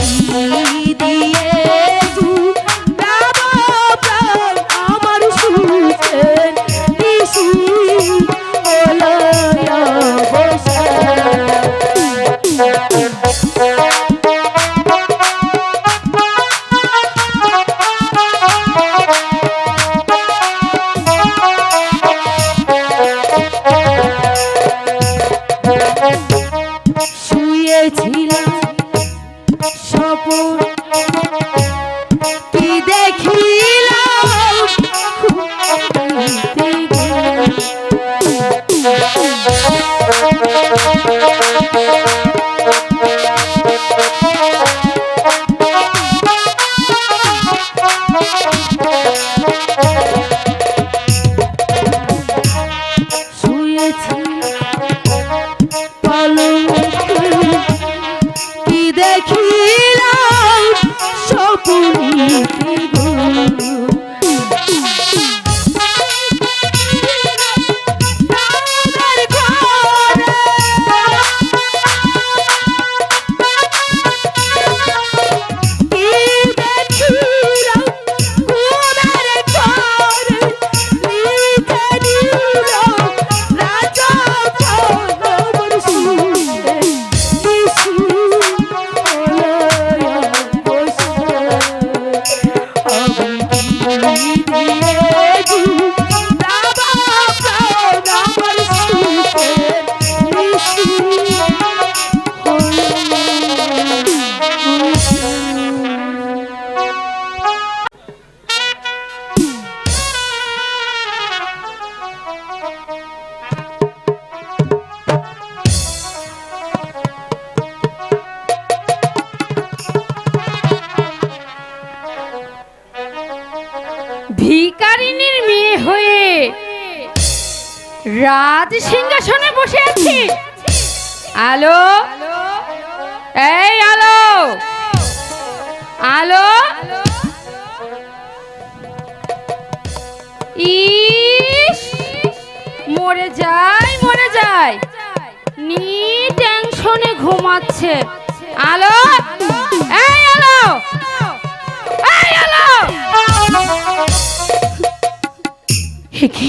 দিয়ে রাজ সিংহাসনে বসে আছি। আলো? এই আলো! আলো? ইস! মরে যায় মরে যায়। নি টেনশনে ঘুমাচ্ছে। আলো? এই আলো! এই আলো! কি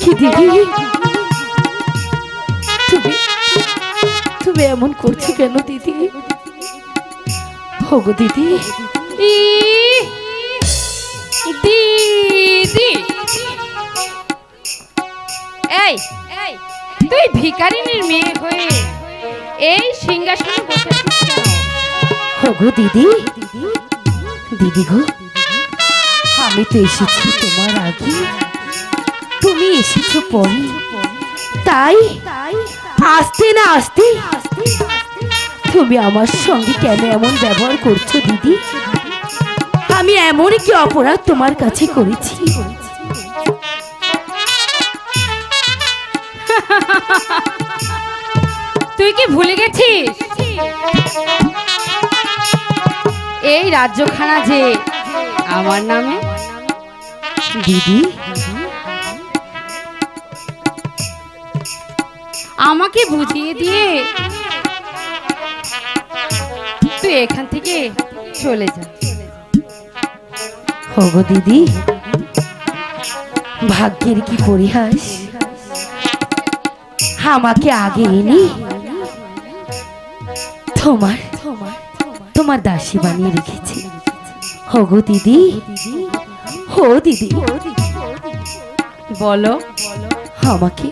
কি দিদি তুমি তুমি এমন করছ কেন দিদি? হোগো দিদি। দিদি। এই তুই ভিখারিনীর মেয়ে হয়ে এই সিংহাসনে বসেছিস কেন? দিদি। দিদি গো। আমি তো এসেছি তোমার আগে। তুমি এসেছ পরে। তাই আসতে না আসতে, তুমি আমার সঙ্গে কেন এমন ব্যবহার করছ, দিদি? আমি এমন কি অপরাধ তোমার কাছে করেছি। তুই কি ভুলে গেছিস? এই রাজ্যখানা যে আমার নামে দিদি? আমাকে বুঝিয়ে দিয়ে তুই এখান থেকে চলে যা। হগো দিদি ভাগ্যের কি পরিহাস? আমাকে আগে এনে তোমার তোমার দাসী বানিয়ে রেখেছি। হগো দিদি হো দিদি। বলো, আমাকে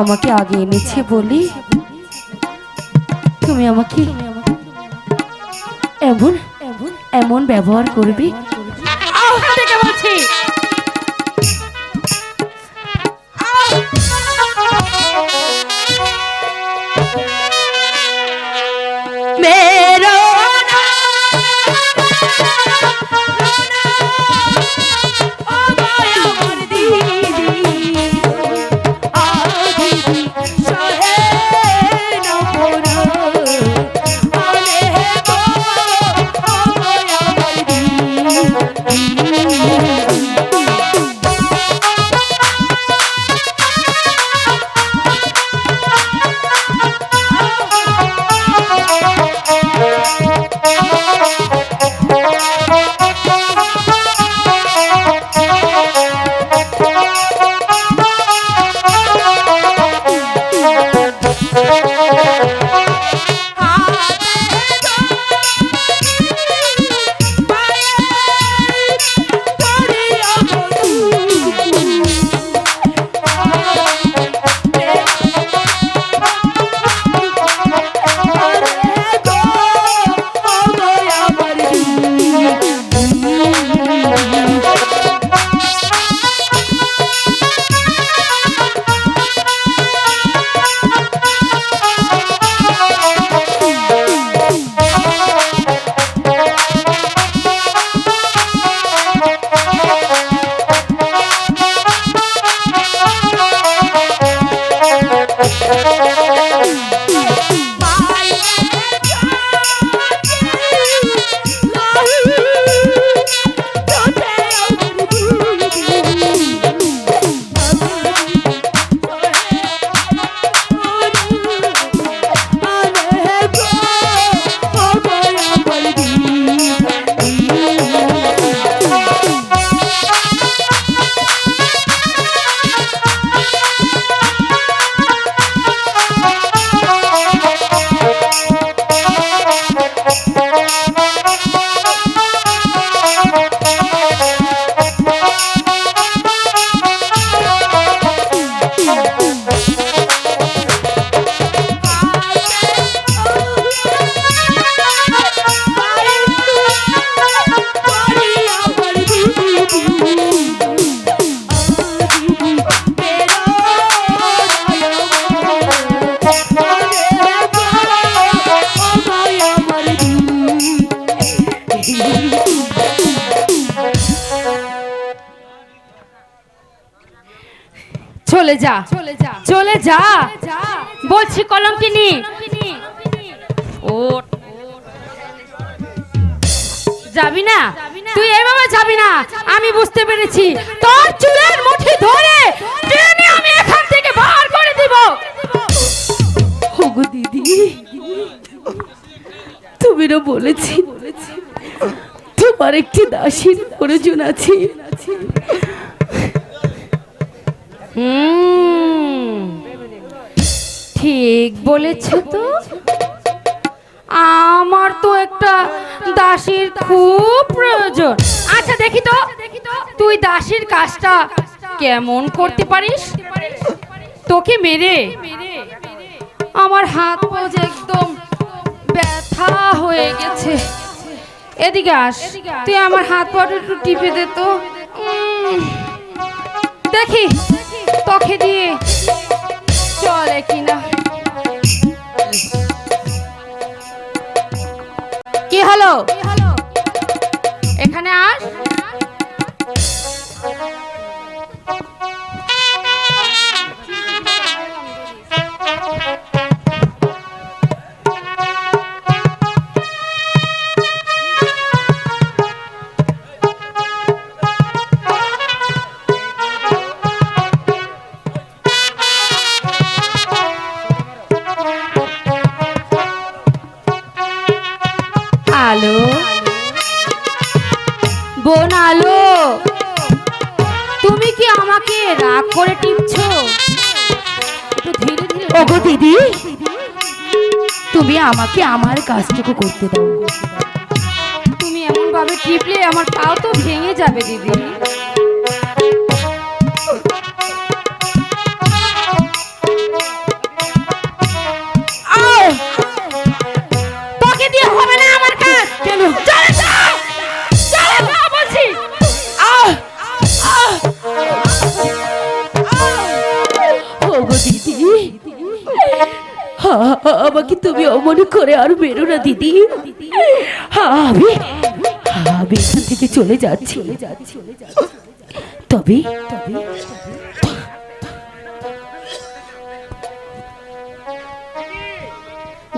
আমাকে আগে এনেছে বলি তুমি আমাকে এমন এমন ব্যবহার করবে? বলছি চলে যা। চলে যা। চলে যা। বলছি কলম কিনি ওঠ যাবি না। তুই এভাবে যাবি না। আমি বুঝতে পেরেছি। তোর চুলের মুঠি ধরে টেনে আমি এখান থেকে বার করে দিব। হগো দিদি। তুমি বলেছি। তোমার একটি দাসীর প্রয়োজন আছে। ঠিক তো? আমার তো একটা দাসীর খুব প্রয়োজন। আচ্ছা দেখি তো, তুই দাসীর কাজটা কেমন করতে পারিস? তোকে মেরে আমার হাত পা যে একদম ব্যথা হয়ে গেছে। এদিকে আস, তুই আমার হাত পাটা একটু টিপে দে তো। দেখি, তোকে দিয়ে চলে কিনা। হলো? এখানে আস। আলো। বোন আলো তুমি কি আমাকে রাগ করে টিপছো? ওগো দিদি তুমি আমাকে আমার কাজটুকু করতে দাও। তুমি এমন ভাবে টিপলে আমার পাও তো ভেঙে যাবে দিদি। আর বেরো না দিদি। আমি আমি এখান থেকে চলে যাচ্ছি। তবে তবে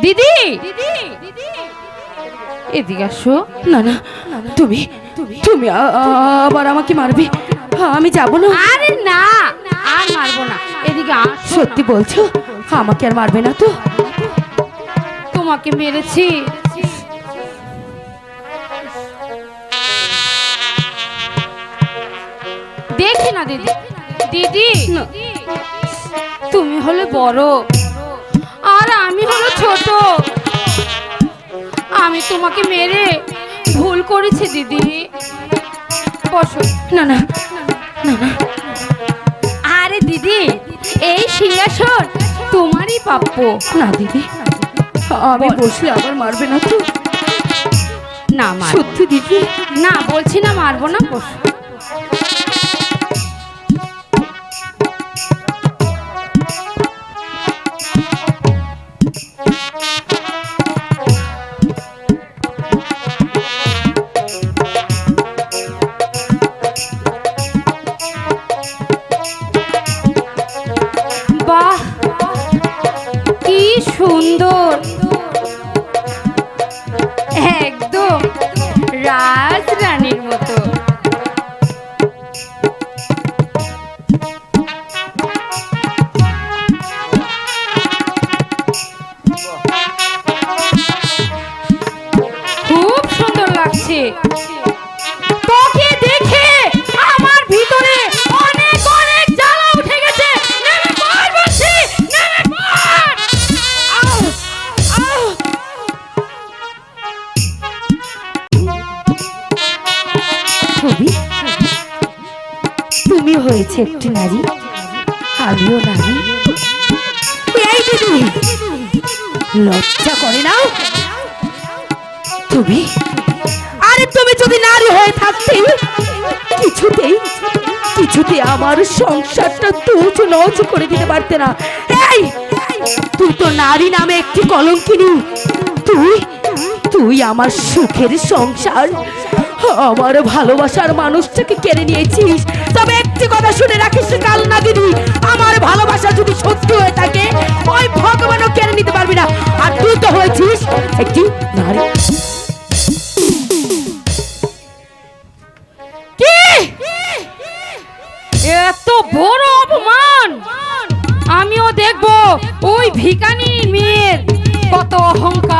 দিদি! এদিকে আসো। না না তুমি তুমি আবার আমাকে মারবে। আমি যাব না। আরে না! আর মারবো না। এদিকে আসো সত্যি বলছো? আমাকে আর মারবে না তো? তোমাকে মেরেছি। দেখি না দিদি। দিদি, তুমি হলে বড়। আর আমি হলো ছোট। আমি তোমাকে মেরে ভুল করেছি দিদি। বসো। না না আরে দিদি, এই সিংহাসন তোমারই প্রাপ্য। না, দিদি। আমি বসলে আবার মারবে না তো? না। সত্যি দিদি? না বলছি না মারবো না বসো। লাগছে তোকে দেখে আমার ভিতরে তুমি হয়েছে একটি নারী, আমিও নারী। লজ্জা করে না তুমি তুমি যদি নারী হয়ে থাকতে, কিছুতেই কিছুতে আমার সংসারটা তুচ নচ করে দিতে পারতে না। তুই তো নারী নামে একটি কলঙ্কিনী। তুই তুই আমার সুখের সংসার, আমার ভালোবাসার মানুষটাকে কেড়ে নিয়েছিস। তবে একটি কথা শুনে রাখিস কাল না দিদি আমার ভালোবাসা যদি সত্যি হয়ে থাকে, ওই ভগবানও কেড়ে নিতে পারবি না। আর তুই তো হয়েছিস একটি নারী। ওই ভিকানি মেয়ের। কত অহংকার।